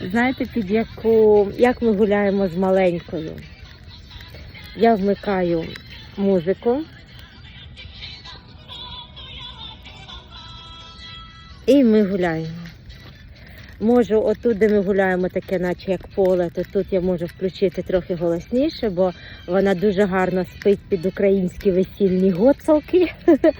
Знаєте, під яку, як ми гуляємо з маленькою? Я вмикаю музику. І ми гуляємо. Можу, отут, де ми гуляємо, таке, наче як поле, то тут я можу включити трохи голосніше, бо вона дуже гарно спить під українські весільні гоцалки.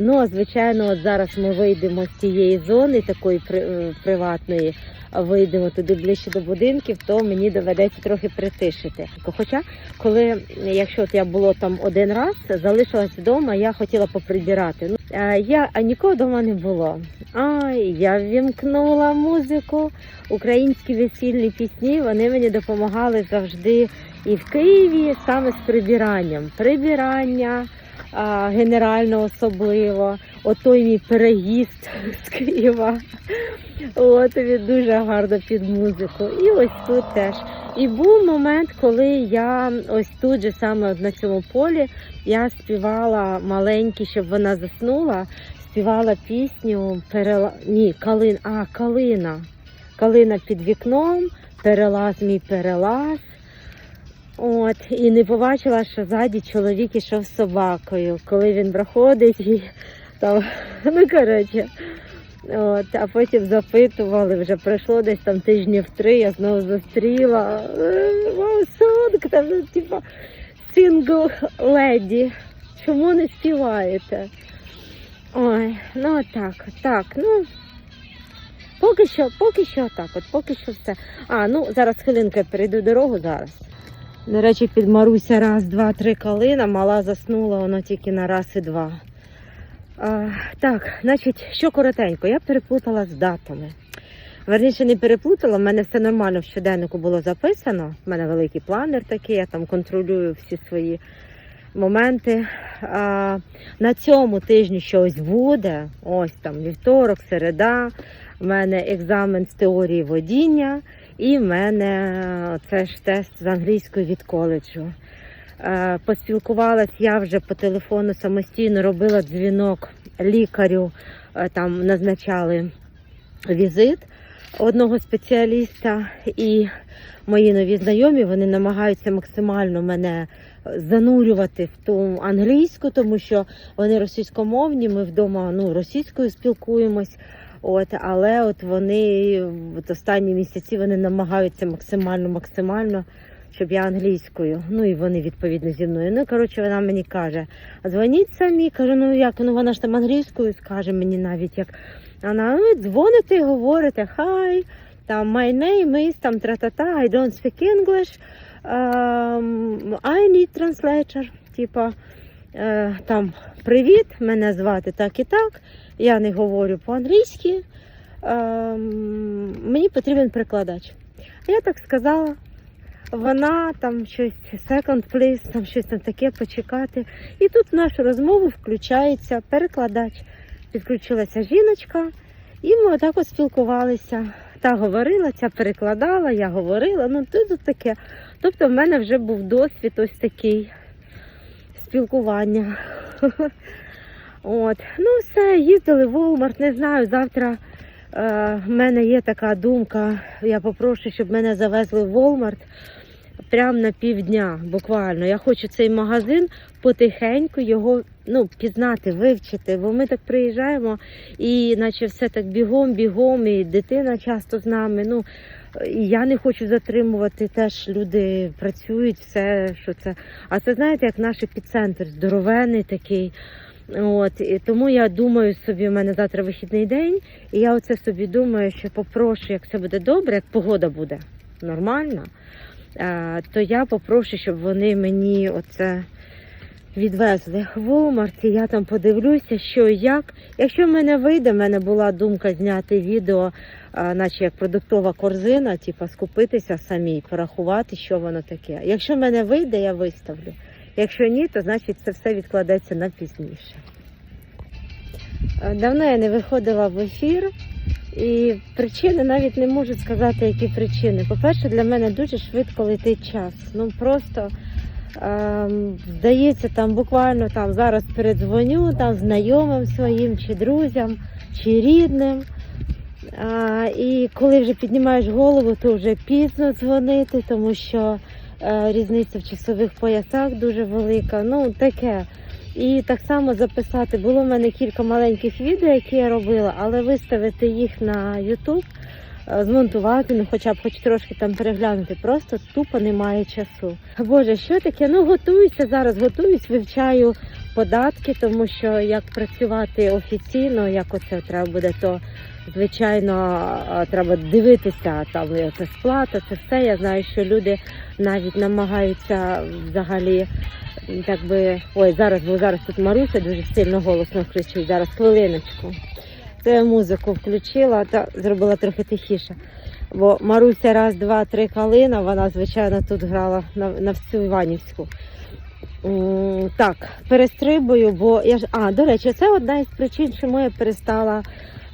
Ну, а звичайно, от зараз ми вийдемо з цієї зони, такої е, приватної, вийдемо туди ближче до будинків, то мені доведеться трохи притишити. Хоча, коли, якщо от я було там один раз, залишилась вдома, я хотіла поприбирати. Ну, е, я, а нікого вдома не було. Ай, я ввімкнула музику, українські весільні пісні, вони мені допомагали завжди і в Києві саме з прибиранням. Прибирання а, генерально особливо. Отой мій переїзд з Києва. От він дуже гарно під музику. І ось тут теж. І був момент, коли я ось тут же саме на цьому полі я співала маленький, щоб вона заснула. Співала пісню перела... Ні, калин... а, калина. Калина під вікном, перелаз мій перелаз. От, і не побачила, що ззаді чоловік ішов з собакою, коли він проходить і там, ну коротше. От, а потім запитували, вже пройшло десь там тижнів три, я знову зустріла. «Е, сонг, там, ну, типа, сингл леді. Чому не співаєте? Ой, ну так, так, ну. Поки що, поки що так, от поки що все. А, ну зараз хвилинку я перейду дорогу зараз. До речі, під Маруся раз, два, три калина, мала заснула, воно тільки на раз і два. А, так, значить, що коротенько, я переплутала з датами. Верніше не переплутала, в мене все нормально в щоденнику було записано. У мене великий планер такий, я там контролюю всі свої моменти. А, на цьому тижні щось буде. Ось там вівторок, середа. У мене екзамен з теорії водіння, і в мене це ж тест з англійської від коледжу. Е, Поспілкувалась я вже по телефону самостійно, робила дзвінок лікарю, е, там назначали візит одного спеціаліста, і мої нові знайомі вони намагаються максимально мене занурювати в ту англійську, тому що вони російськомовні. Ми вдома ну, російською спілкуємось. От, але от вони от останні місяці вони намагаються максимально, максимально, щоб я англійською. Ну і вони відповідно зі мною. Ну коротше, вона мені каже: «А дзвоніть самі. Кажу, ну як? Ну вона ж там англійською скаже мені навіть як. Вона ну, дзвоните і говорите, хай, там my name is, там тра-та-та, I don't speak English, um, I need translator. Типа там привіт, мене звати так і так. Я не говорю по-англійськи. Ем, мені потрібен перекладач. Я так сказала. Вона там щось second please, там щось там таке почекати. І тут в нашу розмову включається перекладач. Підключилася жіночка, і ми отак от спілкувалися. Та говорила, ця перекладала, я говорила. Ну тут таке. Тобто в мене вже був досвід ось такий спілкування. От. Ну, все, їздили в Walmart, не знаю. Завтра е, в мене є така думка. Я попрошу, щоб мене завезли в Walmart прямо на півдня, буквально. Я хочу цей магазин потихеньку його ну, пізнати, вивчити, бо ми так приїжджаємо і наче все так бігом, бігом, і дитина часто з нами. Ну, і я не хочу затримувати, теж люди працюють, все, що це. А це знаєте, як наш епіцентр, здоровений такий. От, і тому я думаю собі, у мене завтра вихідний день, і я оце собі думаю, що попрошу, як все буде добре, як погода буде нормальна, е, то я попрошу, щоб вони мені оце відвезли в Walmart, і я там подивлюся, що як. Якщо в мене вийде, в мене була думка зняти відео, е, наче як продуктова корзина, типу скупитися самі, порахувати, що воно таке. Якщо в мене вийде, я виставлю. Якщо ні, то значить це все відкладеться на пізніше. Давно я не виходила в ефір, і причини навіть не можу сказати, які причини. По-перше, для мене дуже швидко летить час. Ну просто здається, там буквально там зараз передзвоню там знайомим своїм, чи друзям, чи рідним. А, і коли вже піднімаєш голову, то вже пізно дзвонити, тому що е, різниця в часових поясах дуже велика. Ну, таке. І так само записати. Було в мене кілька маленьких відео, які я робила, але виставити їх на YouTube, змонтувати, ну хоча б хоч трошки там переглянути, просто тупо немає часу. Боже, що таке? Ну готуюся зараз, готуюсь, вивчаю податки, тому що як працювати офіційно, як оце треба буде, то звичайно е, треба дивитися там це сплата, це все. Я знаю, що люди навіть намагаються взагалі. Так би, ой, зараз, бо зараз тут Маруся дуже сильно голосно кричить. Зараз хвилиночку. Це я музику включила та зробила трохи тихіше. Бо Маруся раз, два, три калина, вона, звичайно, тут грала на, на всю Іванівську. Так, перестрибую, бо я ж. А, до речі, це одна із причин, чому я перестала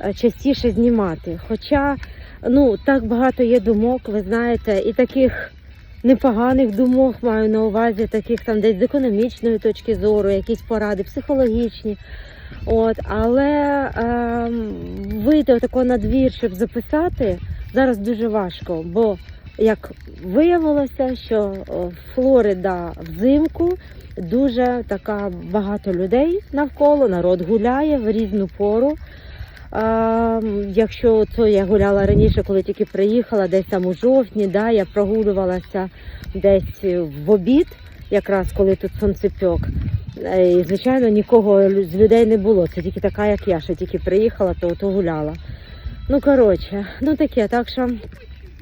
е, частіше знімати. Хоча ну, так багато є думок, ви знаєте, і таких непоганих думок маю на увазі, таких там десь з економічної точки зору, якісь поради, психологічні. От, але ем, вийти отако на двір, щоб записати, зараз дуже важко, бо як виявилося, що Флорида взимку дуже така багато людей навколо, народ гуляє в різну пору. А, якщо то я гуляла раніше, коли тільки приїхала, десь там у жовтні, да, я прогулювалася десь в обід, якраз коли тут сонцепьок. Е, звичайно, нікого з людей не було. Це тільки така, як я, що тільки приїхала, то, то гуляла. Ну, коротше, ну таке, так що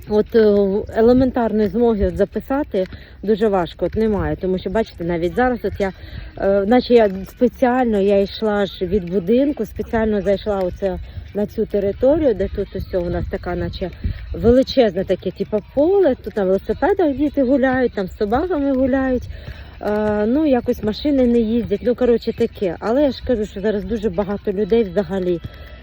от е, елементарної змоги записати дуже важко, от немає. Тому що, бачите, навіть зараз от я, е, наче я спеціально я йшла ж від будинку, спеціально зайшла оце на цю територію, де тут ось у нас така, наче величезне таке, типу, поле. Тут на велосипедах діти гуляють, там з собаками гуляють. Е, ну, якось машини не їздять. Ну, коротше, таке. Але я ж кажу, що зараз дуже багато людей взагалі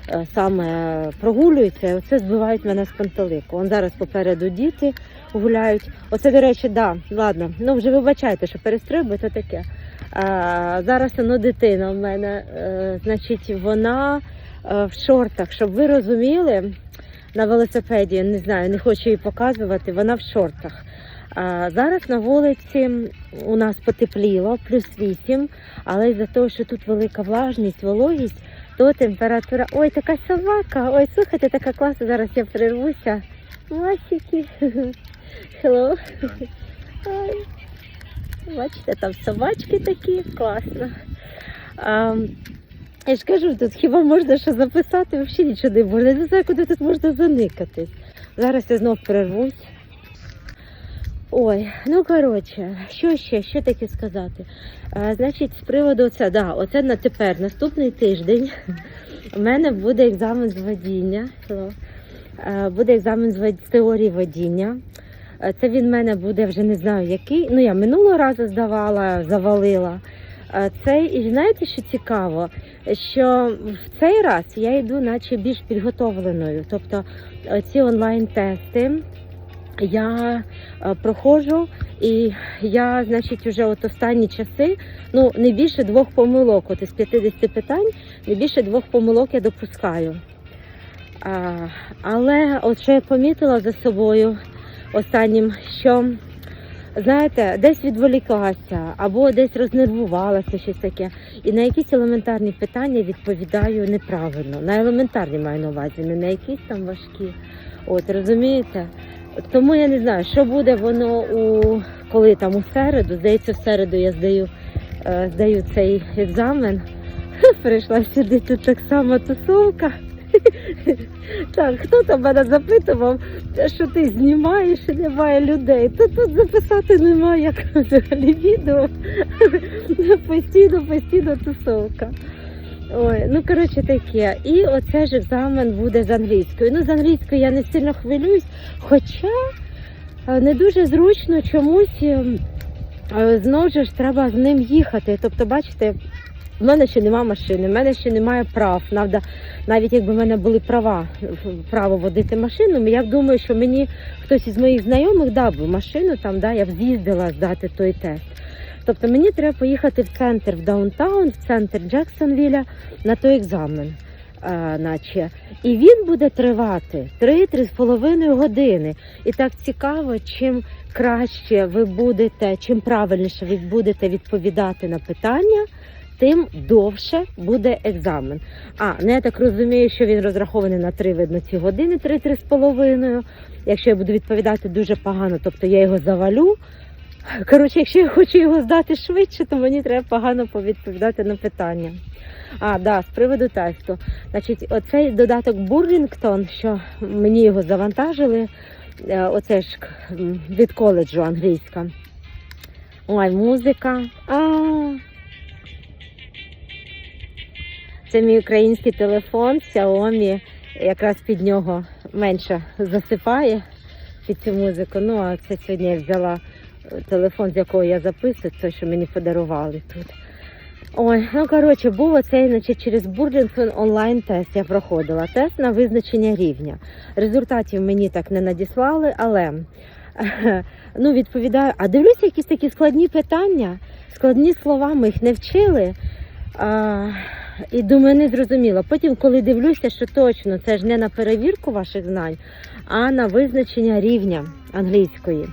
е, саме прогулюються. Оце збивають мене з пантелику. Он зараз попереду діти гуляють. Оце, до речі, да, ладно. Ну вже вибачайте, що перестрибую, то таке. А, зараз ну, дитина в мене, е, значить, вона е, в шортах, щоб ви розуміли, на велосипеді, не знаю, не хочу її показувати, вона в шортах. А зараз на вулиці у нас потепліло, плюс 8, але із-за того, що тут велика влажність, вологість, то температура. Ой, така собака! Ой, слухайте, така класна. Зараз я прервуся. Масики. Hello. Бачите, там собачки такі, класно. А, я ж кажу, тут хіба можна що записати, взагалі нічого не можна. Я не знаю, куди тут можна заникатись. Зараз я знов перервусь. Ой, ну коротше, що ще, що таке сказати? А, значить, з приводу оце, да, оце на тепер, наступний тиждень у мене буде екзамен з водіння. Е, Буде екзамен з вод- з теорії водіння. Е, Це він в мене буде вже не знаю який. Ну я минулого разу здавала, завалила. Е, Цей, і знаєте, що цікаво? Що в цей раз я йду, наче більш підготовленою. Тобто ці онлайн-тести я е, проходжу, і я, значить, вже от останні часи, ну не більше двох помилок. От із 50 питань, не більше двох помилок я допускаю. А, але от що я помітила за собою останнім, що знаєте, десь відволіклася або десь рознервувалася щось таке. І на якісь елементарні питання відповідаю неправильно. На елементарні маю на увазі, не на якісь там важкі. От розумієте? Тому я не знаю, що буде воно у коли там у середу. Здається, в середу я здаю, е, здаю цей екзамен. Прийшла сюди тут так само тусовка. Так, хто там мене запитував, що ти знімаєш і немає людей. То тут записати немає як взагалі відео. Постійно, постійно тусовка. Ой, ну коротше таке. І оце ж екзамен буде з англійською. Ну, з англійською я не сильно хвилююсь, хоча е, не дуже зручно чомусь ем, е, знову ж треба з ним їхати. Тобто, бачите, в мене ще немає машини, в мене ще немає прав. Правда, навіть якби в мене були права, право водити машину, я думаю, що мені хтось із моїх знайомих дав би машину, там, да, я б з'їздила здати той тест. Тобто мені треба поїхати в центр, в даунтаун, в центр Джексонвіля на той екзамен. е, наче. І він буде тривати 3-3,5 години. І так цікаво, чим краще ви будете, чим правильніше ви будете відповідати на питання, тим довше буде екзамен. А, ну я так розумію, що він розрахований на 3, видно, ці години, 3-3,5. Якщо я буду відповідати дуже погано, тобто я його завалю. Коротше, якщо я хочу його здати швидше, то мені треба погано повідповідати на питання. А, да, з приводу тесту. Значить, оцей додаток Бурлінгтон, що мені його завантажили, е, оце ж від коледжу англійська. Ой, музика. А. Це мій український телефон Xiaomi. Якраз під нього менше засипає під цю музику. Ну, а це сьогодні я взяла телефон, з якого я записую, той, що мені подарували тут. Ой, ну коротше, був оцей, значить, через Бурлінгтон онлайн-тест я проходила. Тест на визначення рівня. Результатів мені так не надіслали, але ну, відповідаю, а дивлюся, якісь такі складні питання, складні слова, ми їх не вчили. А, і думаю, не зрозуміло. Потім, коли дивлюся, що точно це ж не на перевірку ваших знань, а на визначення рівня англійської.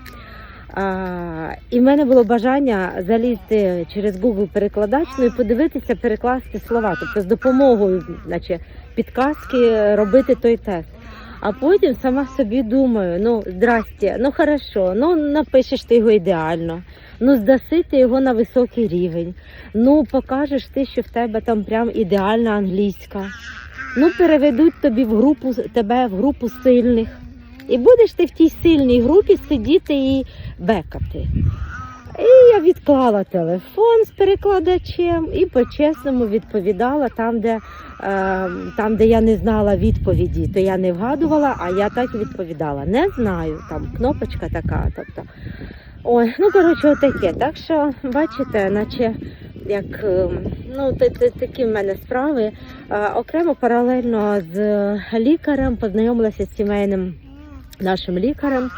А, і в мене було бажання залізти через Google перекладач ну, і подивитися, перекласти слова, тобто з допомогою, наче підказки, робити той тест. А потім сама собі думаю: ну, здрасте, ну хорошо, ну напишеш ти його ідеально, ну здаси ти його на високий рівень, ну покажеш ти, що в тебе там прям ідеальна англійська. Ну переведуть тобі в групу тебе в групу сильних. І будеш ти в тій сильній групі сидіти і бекати. І я відклала телефон з перекладачем і по-чесному відповідала там, де, е, там, де я не знала відповіді, то я не вгадувала, а я так відповідала. Не знаю, там кнопочка така. Тобто. Ой, ну коротше, отаке. Так що, бачите, наче як е, ну, та- та- такі в мене справи. Е, Окремо паралельно з лікарем познайомилася з сімейним нашим лікарем.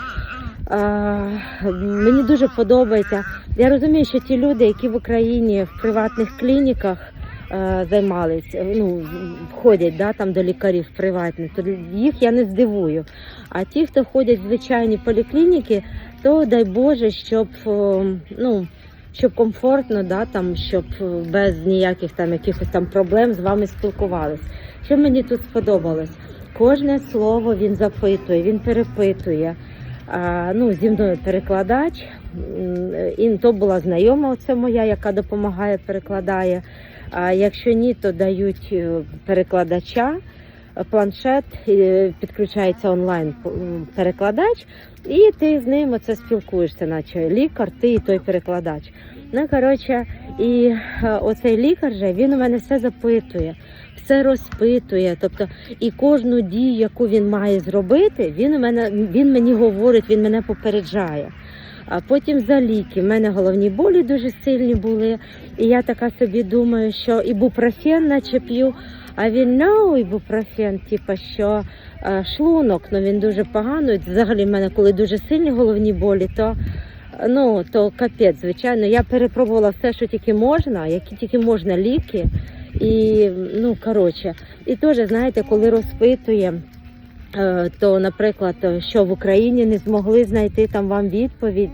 Мені дуже подобається. Я розумію, що ті люди, які в Україні в приватних клініках займались, ну входять да, там до лікарів приватних, то їх я не здивую. А ті, хто ходять в звичайні поліклініки, то дай Боже, щоб ну. Щоб комфортно, да, там, щоб без ніяких там якихось там проблем з вами спілкувались. Що мені тут сподобалось? Кожне слово він запитує, він перепитує. А, ну, зі мною перекладач. І то була знайома оце моя, яка допомагає, перекладає. А якщо ні, то дають е, перекладача, е, планшет, е, підключається онлайн-перекладач, і ти з ним оце спілкуєшся, наче лікар, ти і той перекладач. Ну, коротше, і е, оцей лікар же він у мене все запитує, все розпитує. Тобто, і кожну дію, яку він має зробити, він у мене він мені говорить, він мене попереджає. А потім за ліки. У мене головні болі дуже сильні були. І я така собі думаю, що ібупрофен наче п'ю. А він no, ібупрофен, типу, що е, шлунок, ну він дуже поганий. Взагалі, в мене коли дуже сильні головні болі, то ну то капець, звичайно. Я перепробувала все, що тільки можна, які тільки можна ліки. І ну коротше, і теж знаєте, коли розпитує. е, То, наприклад, що в Україні не змогли знайти там вам відповідь,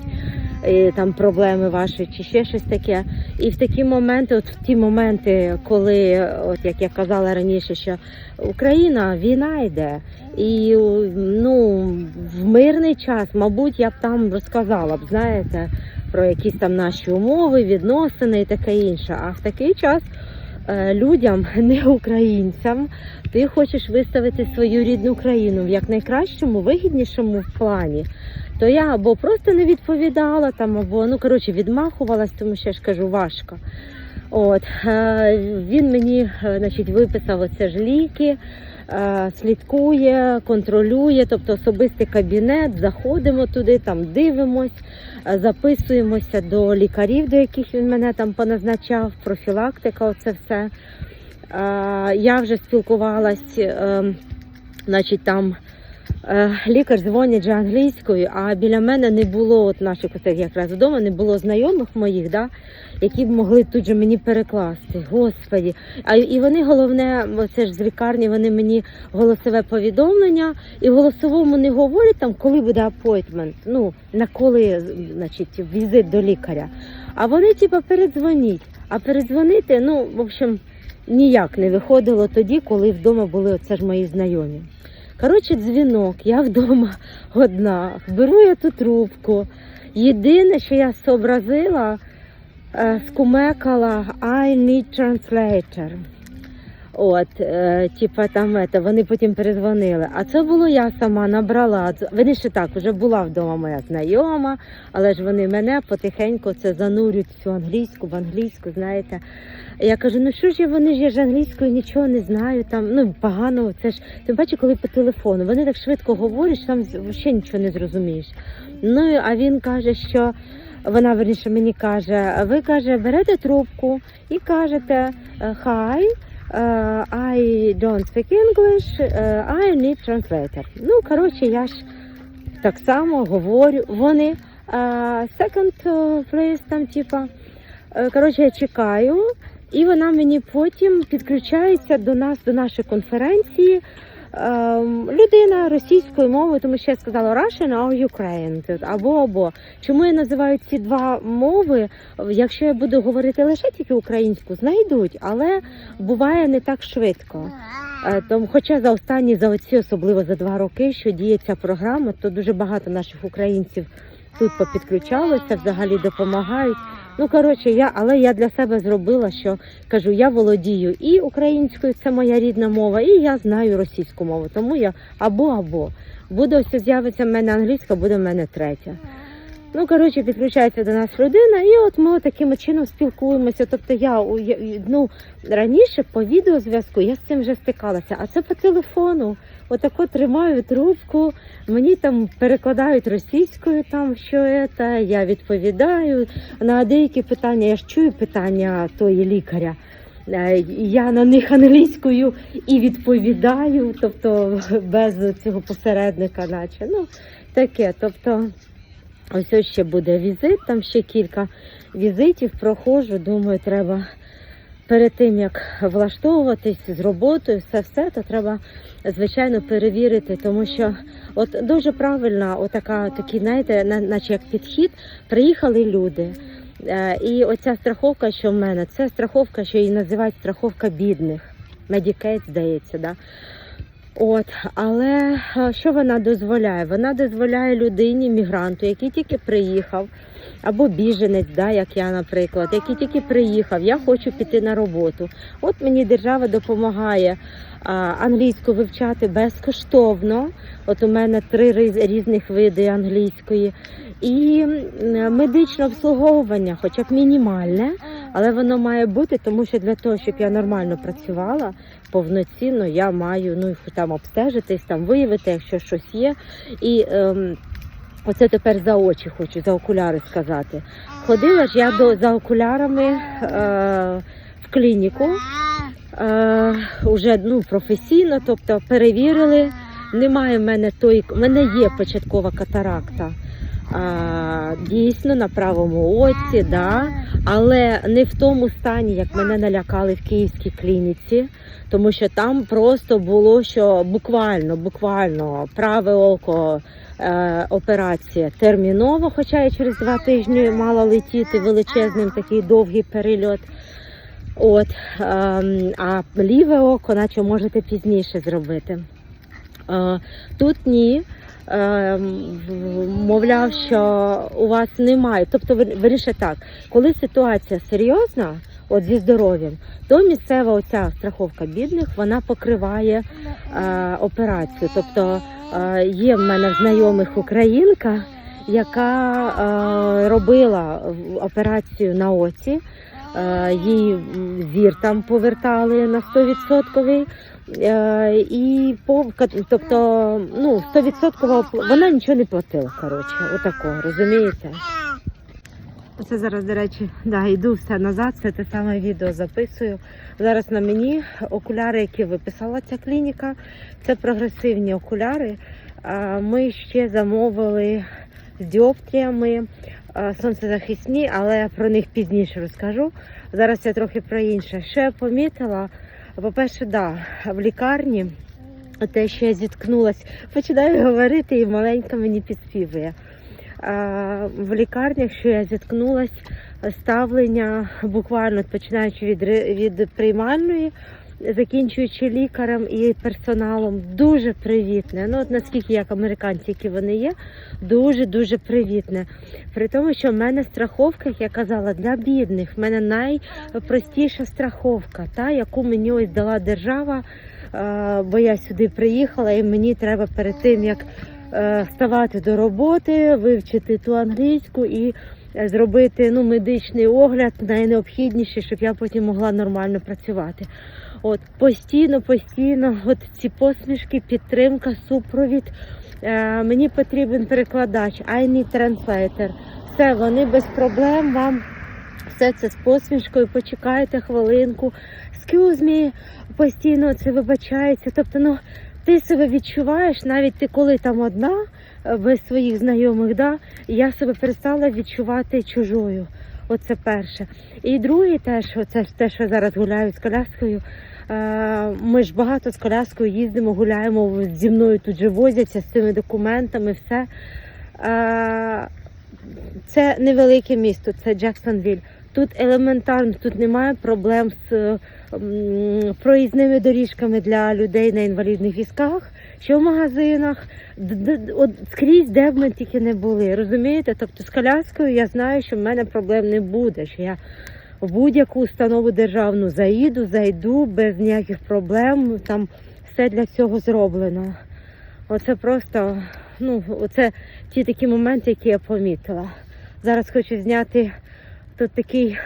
там проблеми ваші, чи ще щось таке. І в такі моменти, от в ті моменти, коли, от як я казала раніше, що Україна війна йде, і ну в мирний час, мабуть, я б там розказала б, знаєте, про якісь там наші умови, відносини і таке інше. А в такий час людям, не українцям, ти хочеш виставити свою рідну країну в якнайкращому, вигіднішому плані. То я або просто не відповідала там, або ну коротше відмахувалась, тому що я ж кажу, важко. От е, він мені, е, значить, виписав оце ж ліки, е, слідкує, контролює, тобто особистий кабінет, заходимо туди, там дивимось, е, записуємося до лікарів, до яких він мене там поназначав, профілактика, оце все. Е, Я вже спілкувалась, е, значить, там Е, Лікар дзвонить же англійською, а біля мене не було от наших ось якраз вдома, не було знайомих моїх, да, які б могли тут же мені перекласти. Господі. А і вони головне, це ж з лікарні, вони мені голосове повідомлення, і в голосовому не говорять там, коли буде апойтмент, ну на коли значить, візит до лікаря. А вони типу передзвоніть. А передзвонити, ну, в общем, ніяк не виходило тоді, коли вдома були оце ж мої знайомі. Коротше, дзвінок, я вдома одна, беру я ту трубку. Єдине, що я зобразила, е, скумекала I need translator. От, е, типа там это, вони потім перезвонили. А це було я сама набрала. Вони ще так, вже була вдома моя знайома, але ж вони мене потихеньку це занурюють всю англійську, в англійську, знаєте. Я кажу, ну що ж я, вони ж я ж англійською нічого не знаю, там ну погано, це ж ти бачиш, коли по телефону, вони так швидко говорять, що там взагалі нічого не зрозумієш. Ну а він каже, що вона верніше мені каже, ви каже, берете трубку і кажете Hi, е, I don't speak English, uh, I need translator. Ну, коротше, я ж так само говорю. Вони uh, second place, там, типа. Е, Коротше, я чекаю, і вона мені потім підключається до нас, до нашої конференції. Ем, людина російською мовою, тому що я сказала Russian or Ukraine, або або. Чому я називаю ці два мови? Якщо я буду говорити лише тільки українську, знайдуть, але буває не так швидко. Е, Тому, хоча за останні, за оці, особливо за два роки, що діє ця програма, то дуже багато наших українців тут попідключалося, взагалі допомагають. Ну коротше, я але я для себе зробила, що кажу, я володію і українською, це моя рідна мова, і я знаю російську мову. Тому я або або буде ось з'явиться в мене англійська, буде в мене третя. Ну коротше, підключається до нас людина, і от ми таким чином спілкуємося. Тобто я ну раніше по відеозв'язку я з цим вже стикалася, а це по телефону. Отако тримаю трубку, мені там перекладають російською, там що це, я відповідаю на деякі питання. Я ж чую питання тої лікаря. Е, Я на них англійською і відповідаю, тобто без цього посередника, наче ну таке. Тобто, ось ось ще буде візит, там ще кілька візитів проходжу. Думаю, треба перед тим як влаштовуватись з роботою, все все, то треба звичайно перевірити, тому що от дуже правильна, отака такий, знаєте, наче як підхід, приїхали люди. Е, І оця страховка, що в мене, це страховка, що її називають страховка бідних. Medicaid, здається, да. От, але що вона дозволяє? Вона дозволяє людині, мігранту, який тільки приїхав, або біженець, да, як я, наприклад, який тільки приїхав, я хочу піти на роботу. От мені держава допомагає а, англійську вивчати безкоштовно. От у мене три різних види англійської. І медичне обслуговування, хоча б мінімальне, але воно має бути, тому що для того, щоб я нормально працювала повноцінно, я маю ну там обстежитись, там виявити, якщо щось є. І ем, оце тепер за очі хочу, за окуляри сказати. Ходила ж я до за окулярами е, в клініку. Е, уже ну, професійно, тобто перевірили. Немає в мене той, в мене є початкова катаракта. А, дійсно на правому оці, да, але не в тому стані, як мене налякали в київській клініці, тому що там просто було що буквально, буквально праве око. Е, операція терміново, хоча я через два тижні мала летіти величезним такий довгий перельот. От, ем, а ліве око, наче можете пізніше зробити. Е, тут ні. Ем, мовляв, що у вас немає. Тобто, вир- виріше так, коли ситуація серйозна, от зі здоров'ям, то місцева оця страховка бідних вона покриває е, операцію. Тобто е, є в мене знайомих українка, яка е, робила операцію на оці. Е, їй зір там повертали на 100%. Е, і тобто, ну 100% вона нічого не платила. Коротше, отако, розумієте? Оце зараз, до речі, да, йду все назад, все те саме відео записую. Зараз на мені окуляри, які виписала ця клініка, це прогресивні окуляри. Ми ще замовили з діоптріями сонцезахисні, але я про них пізніше розкажу. Зараз я трохи про інше. Що я помітила? По-перше, да, в лікарні те, що я зіткнулась, починаю говорити і маленька мені підспівує. В лікарнях, що я зіткнулась, ставлення буквально починаючи від, від приймальної, закінчуючи лікарем і персоналом, дуже привітне. Ну, от наскільки як американці, які вони є, дуже дуже привітне. При тому, що в мене страховка, як я казала, для бідних. В мене найпростіша страховка, та яку мені ось дала держава. Бо я сюди приїхала, і мені треба перед тим як е, ставати до роботи, вивчити ту англійську і е, зробити ну, медичний огляд найнеобхідніше, щоб я потім могла нормально працювати. От постійно, постійно, от ці посмішки, підтримка, супровід. Е, мені потрібен перекладач, I need translator. Все, вони без проблем вам все це з посмішкою, почекайте хвилинку. Excuse me, постійно це вибачається. Тобто, ну ти себе відчуваєш, навіть ти коли там одна е, без своїх знайомих, да, я себе перестала відчувати чужою. Оце перше. І друге теж, оце ж те, що зараз гуляю з коляскою. Е, Ми ж багато з коляскою їздимо, гуляємо зі мною тут же возяться з цими документами, все. Е, Це невелике місто, це Джексонвіль. Тут елементарно, тут немає проблем з проїзними доріжками для людей на інвалідних візках, що в магазинах, от скрізь, де б ми тільки не були. Розумієте? Тобто з коляскою я знаю, що в мене проблем не буде. Що я в будь-яку установу державну заїду, зайду без ніяких проблем. Там все для цього зроблено. Оце просто, ну, оце ті такі моменти, які я помітила. Зараз хочу зняти тут такий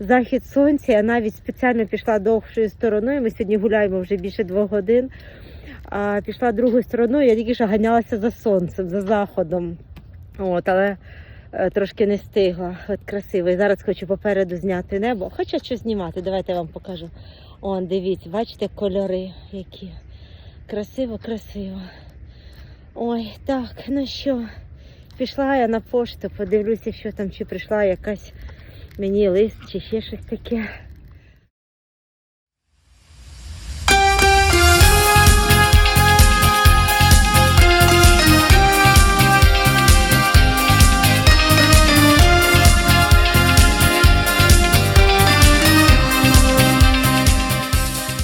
захід сонця. Я навіть спеціально пішла довшою стороною. Ми сьогодні гуляємо вже більше двох годин. А пішла другою стороною, я тільки що ганялася за сонцем, за заходом. От, але трошки не встигла. От красиво. Зараз хочу попереду зняти небо. Хочу щось знімати, давайте я вам покажу. Он, дивіться, бачите кольори які. Красиво, красиво. Ой, так, ну що, пішла я на пошту, подивлюся, що там, чи прийшла якась мені лист, чи ще щось таке.